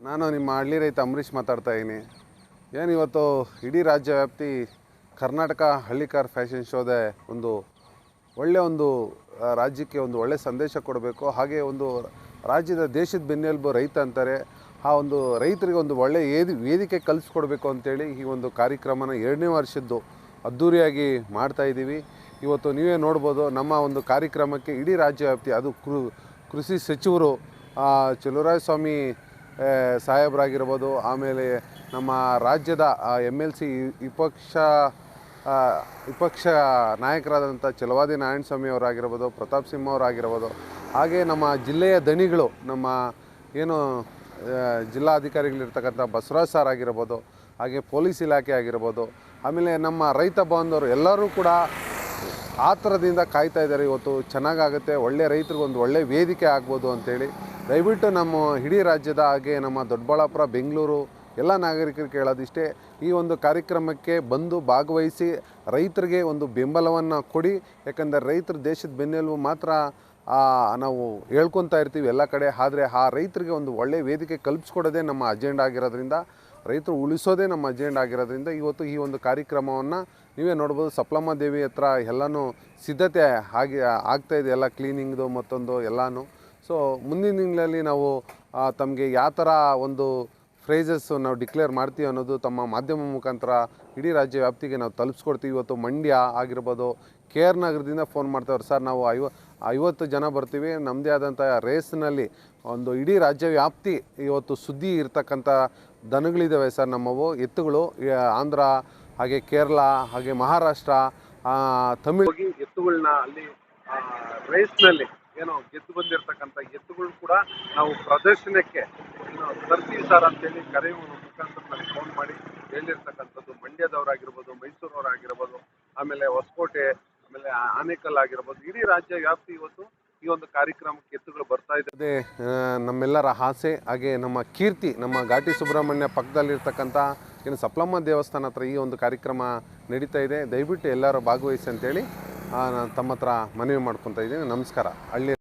ನಾನು ನಿಮ್ಮ ಹಳ್ಳಿ ರೈತ ಅಂಬರೀಷ್ ಮಾತಾಡ್ತಾ ಇದ್ದೀನಿ. ಏನು ಇವತ್ತು ಇಡೀ ರಾಜ್ಯ ವ್ಯಾಪ್ತಿ ಕರ್ನಾಟಕ ಹಳ್ಳಿಕಾರ್ ಫ್ಯಾಷನ್ ಶೋದೆ ಒಂದು ಒಳ್ಳೆಯ ಒಂದು ರಾಜ್ಯಕ್ಕೆ ಒಂದು ಒಳ್ಳೆಯ ಸಂದೇಶ ಕೊಡಬೇಕು. ಹಾಗೆ ಒಂದು ರಾಜ್ಯದ ದೇಶದ ಬೆನ್ನೆಲುಬು ರೈತ ಅಂತಾರೆ. ಆ ಒಂದು ರೈತರಿಗೆ ಒಂದು ಒಳ್ಳೆಯ ಏದಿ, ವೇದಿಕೆ ಕಲಿಸ್ಕೊಡ್ಬೇಕು ಅಂತೇಳಿ ಈ ಒಂದು ಕಾರ್ಯಕ್ರಮನ ಎರಡನೇ ವರ್ಷದ್ದು ಅದ್ಧೂರಿಯಾಗಿ ಮಾಡ್ತಾ ಇದ್ದೀವಿ. ಇವತ್ತು ನೀವೇ ನೋಡ್ಬೋದು ನಮ್ಮ ಒಂದು ಕಾರ್ಯಕ್ರಮಕ್ಕೆ ಇಡೀ ರಾಜ್ಯ ವ್ಯಾಪ್ತಿ, ಅದು ಕೃಷಿ ಸಚಿವರು ಚಲುವರಾಯಸ್ವಾಮಿ ಸಾಹೇಬರಾಗಿರ್ಬೋದು, ಆಮೇಲೆ ನಮ್ಮ ರಾಜ್ಯದ ಎಂ ಎಲ್ ಸಿ ವಿಪಕ್ಷ ವಿಪಕ್ಷ ನಾಯಕರಾದಂಥ ಚಲವಾದಿ ನಾರಾಯಣಸ್ವಾಮಿ ಅವರಾಗಿರ್ಬೋದು, ಪ್ರತಾಪ್ ಸಿಂಹ ಅವರಾಗಿರ್ಬೋದು, ಹಾಗೆ ನಮ್ಮ ಜಿಲ್ಲೆಯ ದಣಿಗಳು, ನಮ್ಮ ಏನು ಜಿಲ್ಲಾಧಿಕಾರಿಗಳಿರ್ತಕ್ಕಂಥ ಬಸವರಾಜ್ ಸರ್ ಆಗಿರ್ಬೋದು, ಹಾಗೆ ಪೊಲೀಸ್ ಇಲಾಖೆ ಆಗಿರ್ಬೋದು, ಆಮೇಲೆ ನಮ್ಮ ರೈತ ಬಾಂಧವರು ಎಲ್ಲರೂ ಕೂಡ ಆತರದಿಂದ ಕಾಯ್ತಾ ಇದ್ದಾರೆ. ಇವತ್ತು ಚೆನ್ನಾಗಾಗುತ್ತೆ, ಒಳ್ಳೆ ರೈತರಿಗೆ ಒಂದು ಒಳ್ಳೆ ವೇದಿಕೆ ಆಗ್ಬೋದು ಅಂತೇಳಿ ದಯವಿಟ್ಟು ನಮ್ಮ ಇಡೀ ರಾಜ್ಯದ ಹಾಗೆ ನಮ್ಮ ದೊಡ್ಡಬಳ್ಳಾಪುರ, ಬೆಂಗಳೂರು ಎಲ್ಲ ನಾಗರಿಕರು ಕೇಳೋದಿಷ್ಟೇ, ಈ ಒಂದು ಕಾರ್ಯಕ್ರಮಕ್ಕೆ ಬಂದು ಭಾಗವಹಿಸಿ ರೈತರಿಗೆ ಒಂದು ಬೆಂಬಲವನ್ನು ಕೊಡಿ, ಯಾಕಂದರೆ ರೈತರು ದೇಶದ ಬೆನ್ನೆಲುಬು ಮಾತ್ರ ನಾವು ಹೇಳ್ಕೊತಾ ಇರ್ತೀವಿ ಎಲ್ಲ ಕಡೆ. ಆದರೆ ಆ ರೈತರಿಗೆ ಒಂದು ಒಳ್ಳೆಯ ವೇದಿಕೆ ಕಲ್ಪಿಸ್ಕೊಡೋದೇ ನಮ್ಮ ಅಜೆಂಡ ಆಗಿರೋದ್ರಿಂದ, ರೈತರು ಉಳಿಸೋದೇ ನಮ್ಮ ಅಜೆಂಡ ಆಗಿರೋದ್ರಿಂದ ಇವತ್ತು ಈ ಒಂದು ಕಾರ್ಯಕ್ರಮವನ್ನು ನೀವೇ ನೋಡ್ಬೋದು. ಸಪ್ಲಮ್ಮ ದೇವಿ ಹತ್ರ ಎಲ್ಲನೂ ಸಿದ್ಧತೆ ಆಗಿ, ಆಗ್ತಾ ಇದೆ, ಎಲ್ಲ ಕ್ಲೀನಿಂಗ್ದು ಮತ್ತೊಂದು ಎಲ್ಲನೂ. ಸೊ ಮುಂದಿನ ತಿಂಗಳಲ್ಲಿ ನಾವು ತಮಗೆ ಯಾವ ಥರ ಒಂದು ಫ್ರೇಜಸ್ಸು ನಾವು ಡಿಕ್ಲೇರ್ ಮಾಡ್ತೀವಿ ಅನ್ನೋದು ತಮ್ಮ ಮಾಧ್ಯಮ ಮುಖಾಂತರ ಇಡೀ ರಾಜ್ಯ ವ್ಯಾಪ್ತಿಗೆ ನಾವು ತಲುಪಿಸ್ಕೊಡ್ತೀವಿ. ಇವತ್ತು ಮಂಡ್ಯ ಆಗಿರ್ಬೋದು ಕೆ ಆರ್ ನಗರದಿಂದ ಫೋನ್ ಮಾಡ್ತಾವ್ರೆ. ಸರ್ ನಾವು ಐವ, ಐವತ್ತು ಜನ ಬರ್ತೀವಿ. ನಮ್ಮದೇ ಆದಂಥ ರೇಸ್ನಲ್ಲಿ ಒಂದು ಇಡೀ ರಾಜ್ಯ ವ್ಯಾಪ್ತಿ ಇವತ್ತು ಸುದ್ದಿ ಇರ್ತಕ್ಕಂಥ ದನಗಳಿದ್ದಾವೆ ಸರ್ ನಮ್ಮವು. ಎತ್ತುಗಳು ಆಂಧ್ರ, ಹಾಗೆ ಕೇರಳ ಹಾಗೆ ಮಹಾರಾಷ್ಟ್ರ ತಮಿಳು ಎತ್ತುಗಳನ್ನ ಅಲ್ಲಿ ರೇಸ್ನಲ್ಲಿ ಏನೋ ಗೆದ್ದು ಬಂದಿರತಕ್ಕಂಥ ಕೂಡ ನಾವು ಪ್ರದರ್ಶನಕ್ಕೆ ತರ್ತೀವಿ ಸರ್ ಅಂತೇಳಿ ಕರೆಯುವ ಮುಖಾಂತರ ನನಗೆ ಫೋನ್ ಮಾಡಿ ಹೇಳಿರ್ತಕ್ಕಂಥದ್ದು ಮಂಡ್ಯದವರಾಗಿರ್ಬೋದು, ಮೈಸೂರವರಾಗಿರ್ಬೋದು, ಆಮೇಲೆ ಹೊಸಕೋಟೆ, ಆಮೇಲೆ ಆನೇಕಲ್ ಆಗಿರ್ಬೋದು ಇಡೀ ರಾಜ್ಯ ವ್ಯಾಪ್ತಿ ಇವತ್ತು ಈ ಒಂದು ಕಾರ್ಯಕ್ರಮಕ್ಕೆ ಎತ್ತುಗಳು ಬರ್ತಾ ಇದೆ. ನಮ್ಮೆಲ್ಲರ ಆಸೆ, ಹಾಗೆ ನಮ್ಮ ಕೀರ್ತಿ, ನಮ್ಮ ಘಾಟಿ ಸುಬ್ರಹ್ಮಣ್ಯ ಪಕ್ಕದಲ್ಲಿರ್ತಕ್ಕಂಥ ಏನು ಸಪ್ಲಮ್ಮ ದೇವಸ್ಥಾನ ಹತ್ರ ಈ ಒಂದು ಕಾರ್ಯಕ್ರಮ ನಡೀತಾ ಇದೆ. ದಯವಿಟ್ಟು ಎಲ್ಲರೂ ಭಾಗವಹಿಸಿ ಅಂತೇಳಿ ತಮ್ಮ ಹತ್ರ ಮನವಿ ಮಾಡ್ಕೊತಾ ಇದ್ದೀನಿ. ನಮಸ್ಕಾರ. ಹಳ್ಳಿ